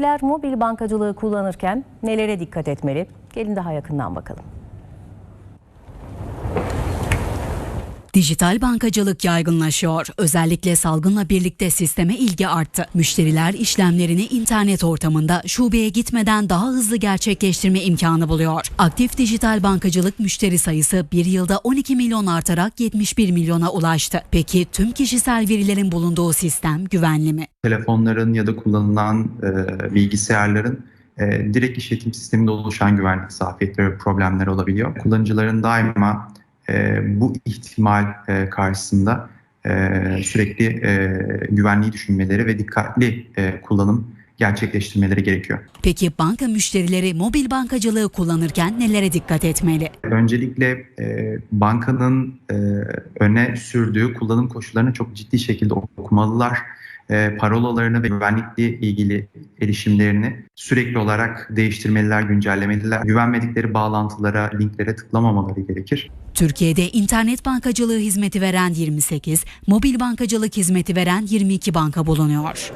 Müşteriler mobil bankacılığı kullanırken nelere dikkat etmeli? Gelin daha yakından bakalım. Dijital bankacılık yaygınlaşıyor. Özellikle salgınla birlikte sisteme ilgi arttı. Müşteriler işlemlerini internet ortamında şubeye gitmeden daha hızlı gerçekleştirme imkanı buluyor. Aktif dijital bankacılık müşteri sayısı bir yılda 12 milyon artarak 71 milyona ulaştı. Peki tüm kişisel verilerin bulunduğu sistem güvenli mi? telefonların ya da kullanılan e, bilgisayarların e, direkt işletim sisteminde oluşan güvenlik zafiyetleri ve problemler olabiliyor. Kullanıcıların daima e, bu ihtimal e, karşısında e, sürekli e, güvenliği düşünmeleri ve dikkatli e, kullanım gerçekleştirmeleri gerekiyor. Peki banka müşterileri mobil bankacılığı kullanırken nelere dikkat etmeli? Öncelikle e, bankanın e, öne sürdüğü kullanım koşullarını çok ciddi şekilde okumalılar. E, parolalarını ve güvenlikle ilgili erişimlerini sürekli olarak değiştirmeliler, güncellemeliler. Güvenmedikleri bağlantılara, linklere tıklamamaları gerekir. Türkiye'de internet bankacılığı hizmeti veren 28, mobil bankacılık hizmeti veren 22 banka bulunuyor.